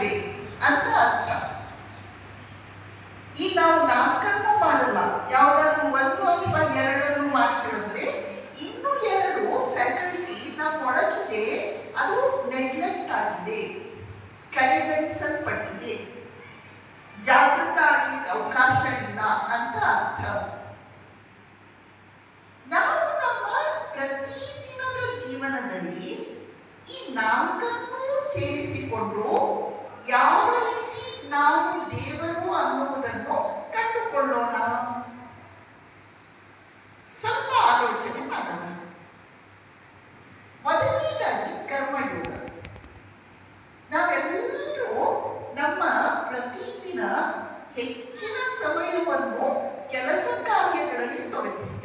ಮಾಡಿದೆ ಅಂತ ಅರ್ಥ. ಈ ನಾವು ನಾಲ್ಕನ್ನು ಮಾಡಲ್ಲ ಯಾವ್ದಾದ್ರು ಒಂದು ಅಥವಾ ಎರಡನ್ನು ಮಾಡ್ತಿರಂದ್ರೆ ಇನ್ನು ಎರಡು ಫ್ಯಾಕಲ್ಟಿ ನಮ್ಮೊಳಗಿದೆ ಅದು ನೆಗ್ಲೆಕ್ಟ್ ಆಗಿದೆ. ಕಡೆಗಣಿಸಲ್ಪಟ್ಟಿದೆ. ಜಾಗೃತ ಆಗಲಿಕ್ಕೆ ಅವಕಾಶ ಇಲ್ಲ ಅಂತ ಅರ್ಥ. ನಾವು ನಮ್ಮ ಪ್ರತಿದಿನದ ಜೀವನದಲ್ಲಿ ಈ ನಾಲ್ಕನ್ನು ಸೇರಿಸಿಕೊಂಡು ಯಾವ ರೀತಿ ನಾವು ದೇವರು ಅನ್ನುವುದನ್ನು ಕಂಡುಕೊಳ್ಳೋಣ? ಸ್ವಲ್ಪ ಆಲೋಚನೆ ಮಾಡೋಣ. ಮೊದಲನೇದಾಗಿ ಕರ್ಮಯೋಗ. ನಾವೆಲ್ಲರೂ ನಮ್ಮ ಪ್ರತಿದಿನ ಹೆಚ್ಚಿನ ಸಮಯವನ್ನು ಕೆಲಸ ಕಾರ್ಯಗಳಲ್ಲಿ ತೊಡಗಿಸ್ತೇವೆ.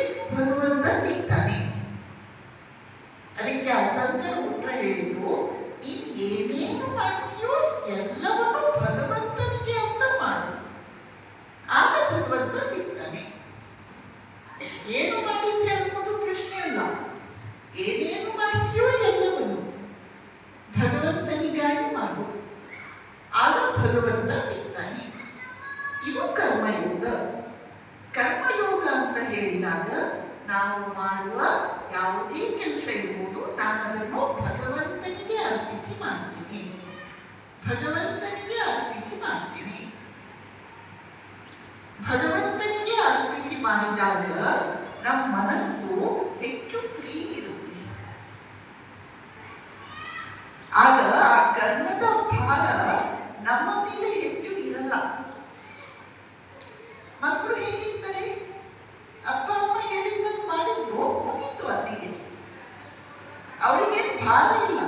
ಮಾಡ್ತೀಯೋ ಎಲ್ಲವನ್ನು ಭಗವಂತನಿಗೆ ಅಂತ ಮಾಡು. ಆಗ ಭಗವಂತ ಸಿಗ್ತಾನೆ. ಏನು ಮಾಡಿದ್ರೆ ಅನ್ನೋದು ಪ್ರಶ್ನೆ ಅಲ್ಲ. ಏನೇನು ಮಾಡ್ತೀಯೋ ಎಲ್ಲವನ್ನು ಭಗವಂತನಿಗಾಗಿ ಮಾಡು. ಆಗ ಭಗವಂತ ಸಿಗ್ತಾನೆ. ಇದು ಕರ್ಮಯೋಗ. ಕರ್ಮಯೋಗ ಅಂತ ಹೇಳಿದಾಗ ನಾವು ಮಾಡುವ ಮಾಡಿದಾಗ ನಮ್ಮ ಮನಸ್ಸು ಹೆಚ್ಚು ಫ್ರೀ ಇರುತ್ತೆ. ಆಗ ಆ ಕರ್ಮದ ಭಾರ ನಮ್ಮ ಮೇಲೆ ಹೆಚ್ಚು ಇರಲ್ಲ. ಮಕ್ಕಳು ಹೇಗಿರ್ತಾರೆ? ಅಪ್ಪ, ಅಮ್ಮ ಹೇಳಿದ್ದನ್ನು ಮಾಡಿದ್ರು ಮುಗೀತು ಅಲ್ಲಿಗೆ. ಅವರಿಗೆ ಭಾರ ಇಲ್ಲ.